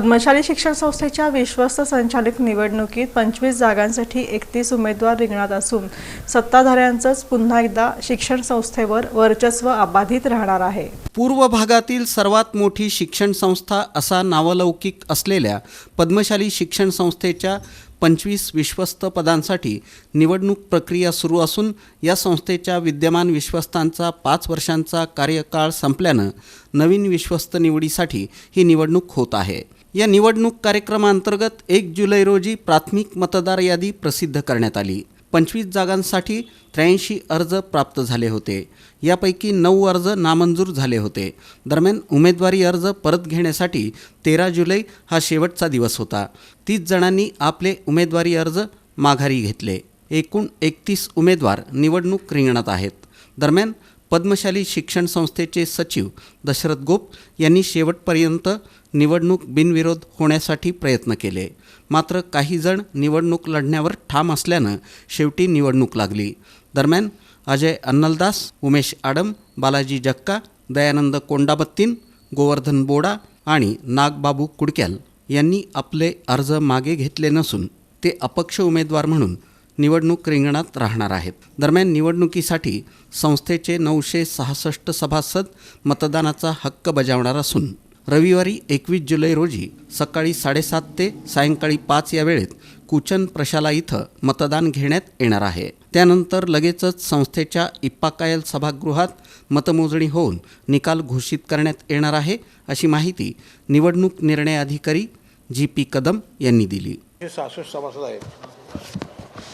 पद्मशाली शिक्षण संस्थेच्या विश्वस्त संचालित निवडणुकीत पंचवीस जागांसाठी एकतीस उमेदवार रिंगणात असून सत्ताधाऱ्यांचंच पुन्हा एकदा शिक्षण संस्थेवर वर्चस्व अबाधित राहणार आहे. पूर्व भागातील सर्वात मोठी शिक्षण संस्था असा नावलौकिक असलेल्या पद्मशाली शिक्षण संस्थेच्या पंचवीस विश्वस्त पदांसाठी निवडणूक प्रक्रिया सुरू असून या संस्थेच्या विद्यमान विश्वस्तांचा पाच वर्षांचा कार्यकाळ संपल्यानं नवीन विश्वस्त निवडीसाठी ही निवडणूक होत आहे. या निवडणूक कार्यक्रमांतर्गत एक जुलै रोजी प्राथमिक मतदार यादी प्रसिद्ध करण्यात आली. पंचवीस जागांसाठी त्र्याऐंशी अर्ज प्राप्त झाले होते. यापैकी नऊ अर्ज नामंजूर झाले होते. दरम्यान उमेदवारी अर्ज परत घेण्यासाठी तेरा जुलै हा शेवटचा दिवस होता. तीस जणांनी आपले उमेदवारी अर्ज माघारी घेतले. एकूण एकतीस उमेदवार निवडणूक रिंगणात आहेत. दरम्यान पद्मशाली शिक्षण संस्थेचे सचिव दशरथ गोप यांनी शेवटपर्यंत निवडणूक बिनविरोध होण्यासाठी प्रयत्न केले. मात्र काहीजण निवडणूक लढण्यावर ठाम असल्यानं शेवटी निवडणूक लागली. दरम्यान अजय अन्नलदास उमेश आडम बालाजी जक्का दयानंद कोंडाबत्तीन गोवर्धन बोडा आणि नागबाबू कुडक्याल यांनी आपले अर्ज मागे घेतले नसून ते अपक्ष उमेदवार म्हणून निवडणूक रिंगणात राहणार आहेत. दरम्यान निवडणुकीसाठी संस्थेचे नऊशे सहासष्ट सभासद मतदानाचा हक्क बजावणार असून रविवारी एकवीस जुलै रोजी सकाळी साडेसात ते सायंकाळी पाच या वेळेत कुचन प्रशाला इथं मतदान घेण्यात येणार आहे. त्यानंतर लगेचच संस्थेच्या इप्पाकायल सभागृहात मतमोजणी होऊन निकाल घोषित करण्यात येणार आहे अशी माहिती निवडणूक निर्णय अधिकारी जी पी कदम यांनी दिली. हे सहासष्ट सभासद आहेत.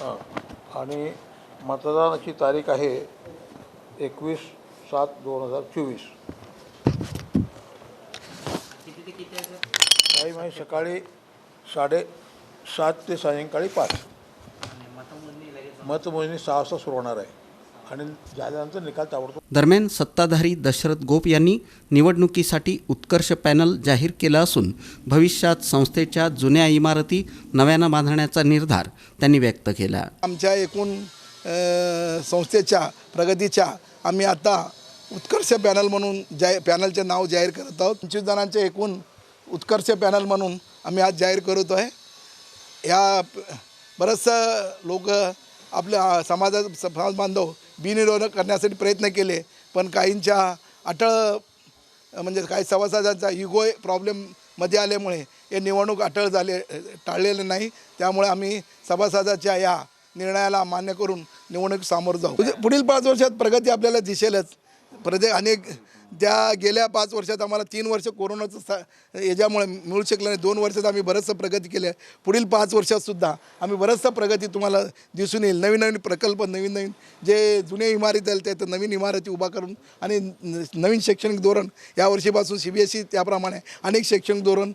आणि मतदानाची तारीख आहे एकवीस सात दोन हजार चोवीस. टाईम आहे सकाळी साडे सात ते सायंकाळी पाच. मतमोजणी सहा वाजता सुरू होणार आहे. आणि झाल्यानंतर निकाल ताबडतोब दरम्यान सत्ताधारी दशरथ गोप यांनी निवडणुकीसाठी उत्कर्ष पॅनल जाहीर केला असून भविष्यात संस्थेच्या जुन्या इमारती नव्यानं बांधण्याचा निर्धार त्यांनी व्यक्त केला. आमच्या एकूण संस्थेच्या प्रगतीच्या आम्ही आता उत्कर्ष पॅनल म्हणून जाहीर पॅनलचे नाव जाहीर करत आहोत. पंचवीस जणांचे एकूण उत्कर्ष पॅनल म्हणून आम्ही आज जाहीर करत आहे प- बरंचसं लोक आपल्या समाजा समाज बांधव बिनिरोधक करण्यासाठी प्रयत्न केले पण काहींच्या अटळ म्हणजे काही सभासदांचा इगो प्रॉब्लेममध्ये आल्यामुळे हे निवडणूक अटळ झाले टाळलेले नाही. त्यामुळे आम्ही सभासदाच्या या निर्णयाला मान्य करून निवडणूक सामोरं जाऊ. म्हणजे पुढील पाच वर्षात प्रगती आपल्याला दिसेलच. प्रदे अनेक त्या गेल्या पाच वर्षात आम्हाला तीन वर्ष कोरोनाचं सा याच्यामुळे मिळू शकलं नाही. दोन वर्षात आम्ही बरंचसं प्रगती केली आहे. पुढील पाच वर्षातसुद्धा आम्ही बरंचसं प्रगती तुम्हाला दिसून येईल. नवीन नवीन प्रकल्प नवीन नवीन जे जुने इमारती आहेत त्या नवीन इमारती उभा करून आणि न- नवीन शैक्षणिक धोरण या वर्षीपासून सी बी एस ई त्याप्रमाणे अनेक शैक्षणिक धोरण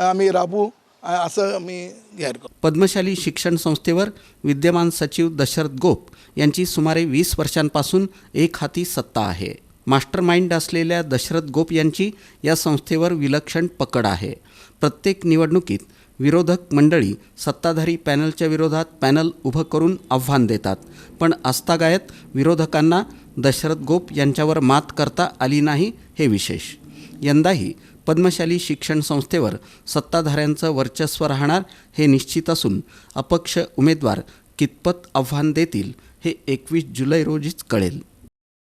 आम्ही राबवू. असं मी जाहीर करतो. पद्मशाली शिक्षण संस्थेवर विद्यमान सचिव दशरथ गोप यांची सुमारे वीस वर्षांपासून एक हाती सत्ता आहे. मास्टर माइंड असलेल्या दशरथ गोप यांची या संस्थेवर विलक्षण पकड आहे. प्रत्येक निवडणुकीत विरोधक मंडळी सत्ताधारी पॅनलच्या विरोधात पॅनल उभं करून आव्हान देतात. पण आस्थागायत विरोधकांना दशरथ गोप यांच्यावर मात करता आली नाही हे विशेष. यंदाही पद्मशाली शिक्षण संस्थेवर सत्ताधाऱ्यांचं वर्चस्व राहणार हे निश्चित असून अपक्ष उमेदवार कितपत आव्हान देतील हे एकवीस जुलै रोजीच कळेल.